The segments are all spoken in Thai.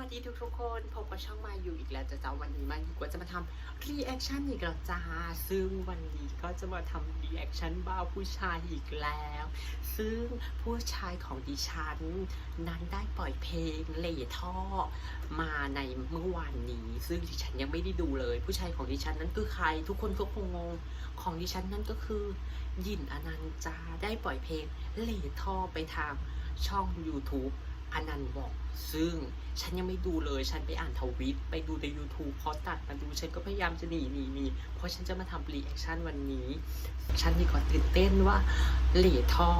วัสดีทุกทุกคนพบกับช่องมาอยู่อีกแล้วจะเจ้าวันนี้มาอยู่ก็จะมาทำรีแอคชั่นอีกแล้วจ้าซึ่งวันนี้ก็จะมาทำรีแอคชั่นบ้าผู้ชายอีกแล้ว ซึ่งผู้ชายของดิฉัน นั้นได้ปล่อยเพลงเล่ท่อ มาในเมื่อวานนี้ ซึ่งดิฉันยังไม่ได้ดูเลย ผู้ชายของดิฉันนั้นคือใคร ทุกคนก็คงงงของดิฉันนั่นก็คือ ยินอนันต์จาได้ปล่อยเพลงเล่ท่อไปทางช่อง YouTube อนันต์บอก ซึ่งฉันยังไม่ดูเลย ฉันไปอ่านทวิต ไปดูใน YouTube เขาตัดมาดู ฉันก็พยายามจะหนีหนีหนีเพราะฉันจะมาทำรีแอคชั่นวันนี้ ฉันนี่ก็ตื่นเต้นว่าเหล่ท่อ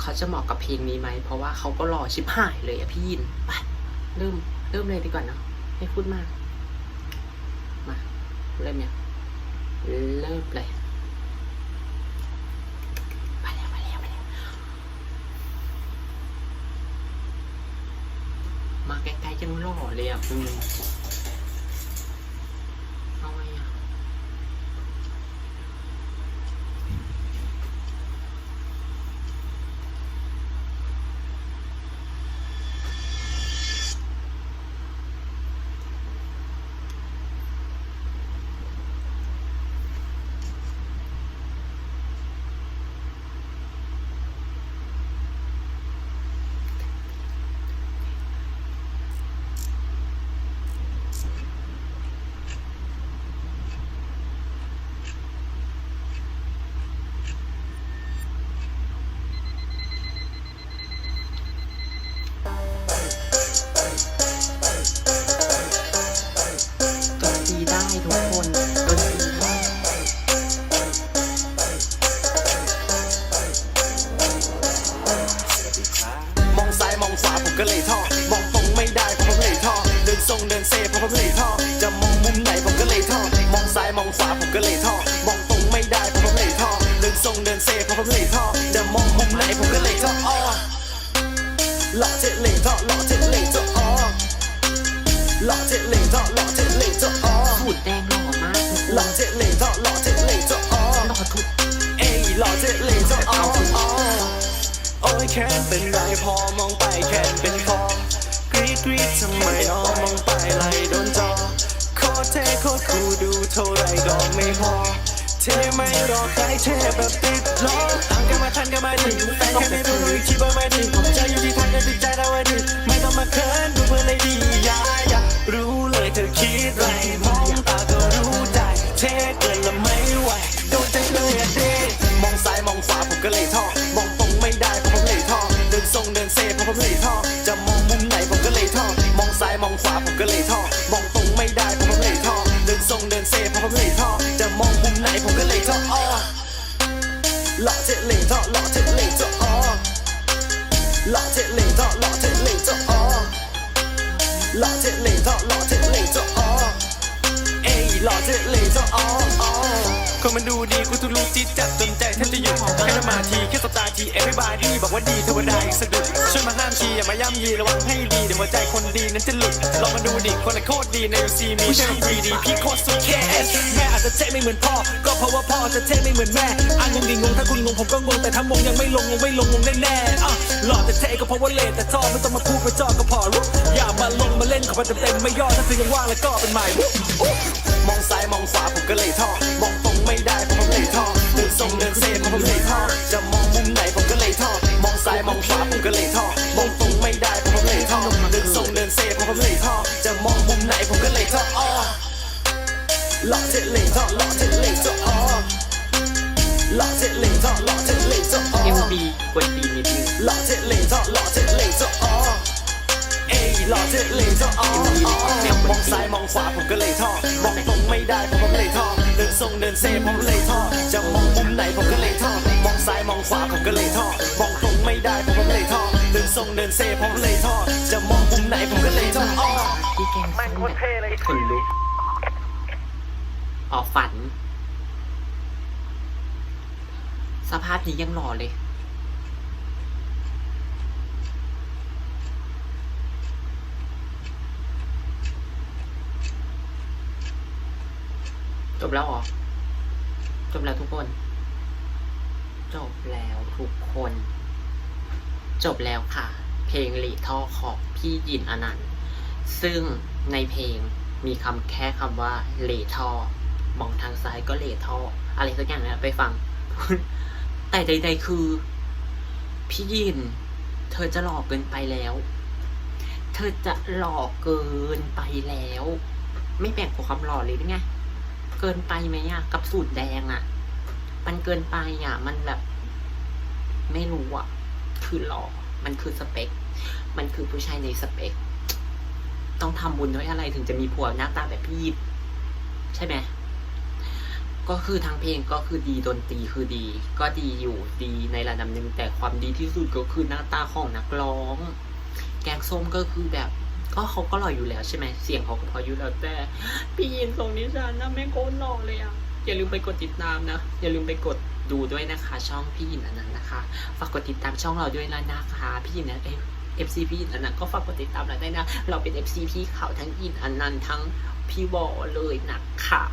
เขาจะเหมาะกับเพลงนี้ไหม เพราะว่าเขาก็หล่อชิบหายเลยอะพี่ยินไปเริ่มเริ่มเลยดีกว่าเนะไม่พูดมาก มา เริ่มยังเริ่มเลยไปแล้วไปแล้วไปแล้ว มาใกล้ๆยังหล่อเลยอะคุณเอา ผมเลยท่อจะมองมุมไหนผมก็เลยท่อมองซ้ายมองขวาผมก็เลยท่อมองตรงไม่ได้เพราะผมเลยท่อเดินทรงเดินเซเพราะผมเลยท่อจะมองมุมไหนผมก็เลยท่ออ้อหล่อเจ็ดเลยท่อหล่อเจ็ดเลยท่ออ้อหล่อเจ็ดเลยท่อหล่อเจ็ดเลยท่ออ้อสูแดงหล่อมากหล่อเจ็ดเลยท่อหล่อเจ็ดเลยท่ออ้อหล่อทุกเอ้ยหล่อเจ็ดเลยท่ออ้ออ้อโอ้ยแค่เป็นไรพอมองไปแค่เป็นพอ รีดกรีดทำไมน้องมองไปไหลโดนจอโคตรเท่โคตรคูดูเท่าไรก็ไม่พอ เท่ไม่รอใครเท่แบบติดล้อตามกันมาทันกันมาดิแฟนแค่ไม่รู้รู้คิดว่าไม่ดีผมจะอยู่ที่ทันกันติดใจเราไว่าดีไม่ต้องมาเขินดูเพื่อนเลยดี นเดินเซเพราะผมเลยท่อจะมองมุมไหนผมก็เลยท่อมองซ้ายมองขวาผมก็เลยท่อมองตรงไม่ได้เพราะผมเลยท่อเดินทรงเดินเซเพราะผมเลยท่อจะมองมุมไหนผมก็เลยท่ออ้อหล่อเจ็ดเลยท่อหล่อเจ็ดเลยท่ออ้อหล่อเจ็ดเลยท่อหล่อเจ็ดเลยท่ออ้อหล่อเจ็ดเลยท่อหล่อเจ็ดเลยท่ออ้อเอ้ยหล่อเจ็ดเลยท่ออ้ออ้อ คนมันดูดีกูทุรู้จิตจัดจนใจแทบจะหยุดแค่ละมาทีแค่สตาที everybody บอกว่าดีเทวดาอีกสะดุดช่วยมาห้ามทีอย่ามาย่ำยีระวังให้ดีเดี๋ยวหัวใจคนดีนั้นจะหลุดลองมาดูดิคนละโคตรดีใน UC มีช่างดีดีพี่โคตรสุดแค่แม่อาจจะเท่ไม่เหมือนพ่อ ก็เพราะว่าพ่อจะเท่ไม่เหมือนแม่อ่านงงดีงงถ้าคุณงงผมก็งงแต่ถ้ามงยังไม่ลงงงไม่ลงงงแน่ๆอะหล่อแต่เท่ก็เพราะว่าเล่แต่ท่อไม่ต้องมาพูดไปจอก็พอรู้อย่ามาลงมาเล่นขอมาเต็มๆไม่ย่อถ้าเธอยังว่างแล้วก็เป็นใหม่มองซ้ายมองขวาผมก็เลยท่อมอง รงเดินเซเพราะผมเลยท่อจะมองมุมไหนผมก็เลยท่อมองซ้ายมองขวาผมก็เลยท่อมองตรงไม่ได้เพราะผมเลยท่อเดินทรงเดินเซเพราะผมเลยท่อจะมองมุมไหนผมก็เลยท่ออ้อหล่อเจ็ดเลยท่อหล่อเจ็ดเลยท่ออ้อหล่อเจ็ดเลยท่อหล่อเจ็ดเลยท่ออ้อเอ็มบีกวนตีนนิดนึงหล่อเจ็ดเลยท่อหล่อเจ็ดเลยท่ออ้อเอ้ยหล่อเจ็ดเลยท่ออ้ออ้อมองซ้ายมองขวาผมก็เลยท่อมองตรงไม่ได้เพราะผมเลยท่อ เดินเดินเซผมเลยท่อจะมองมุมไหนผมก็เลยท่อมองซ้ายมองขวาผมก็เลยท่อมองตรงไม่ได้เพราะผมเลยท่อเดินทรงเดินเซผมเลยท่อจะมองมุมไหนผมก็เลยท่ออ้อพี่แกงส้มแบบขนลุกออกฝัน สภาพนี้ยังหล่อเลยจบแล้วเหรอ บแล้วทุกคน จบแล้วทุกคน จบแล้วค่ะ เพลงหลีท่อของพี่ยินอนันต์ซึ่งในเพลงมีคำแค่คำว่าเลท่อมองทางซ้ายก็เลท่อ อะไรสักอย่างนะไปฟัง แต่ใด ๆ คือ พี่ยิน เธอจะหลอกเกินไปแล้ว เธอจะหลอกเกินไปแล้ว ไม่แบ่งกว่าความหล่อเลยหรือไง เกินไปไหมอะกับสูตรแดงอะมันเกินไปอะมันแบบ ไม่รู้อะคือหล่อมันคือสเปค มันคือผู้ชายในสเปค ต้องทำบุญด้วยอะไรถึงจะมีผัวหน้าตาแบบพี่ยิปใช่ไหมก็คือทางเพลงก็คือดีดนตรีคือดี ก็ดีอยู่ดีในระดับหนึ่งแต่ความดีที่สุดก็คือหน้าตาของนักร้อง แกงส้มก็คือแบบ ก็เขาก็หล่ออยู่แล้วใช่ไหมเสียงเขาก็พออยู่แล้วแต่ พี่ยินส่งนิชานนะแม่งโคตรหล่อเลยอะอย่าลืมไปกดติดตามนะ อย่าลืมไปกดดูด้วยนะคะ ช่องพี่ยินอันนั้นนะคะฝากกดติดตามช่องเราด้วยละนะคะพี่ยินนะเอฟซีพี่อันนั้นก็ฝากกดติดตามเราได้นะ เราเป็น FC พี่เขาทั้งยินอันนั้นทั้งพี่วอเลยนะคะ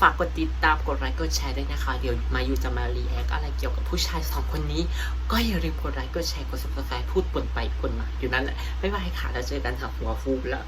ฝากกดติดตามกดไลค์กดแชร์ด้วยนะคะ เดี๋ยวมาอยู่จะมารีแอคอะไรเกี่ยวกับผู้ชายสองคนนี้ ก็อย่าลืมกดไลค์กดแชร์กด subscribe พูดปนไปปนมาอยู่นั่นแหละบ๊ายบายค่ะแล้วเจอกันค่ะหัวฟูแล้ว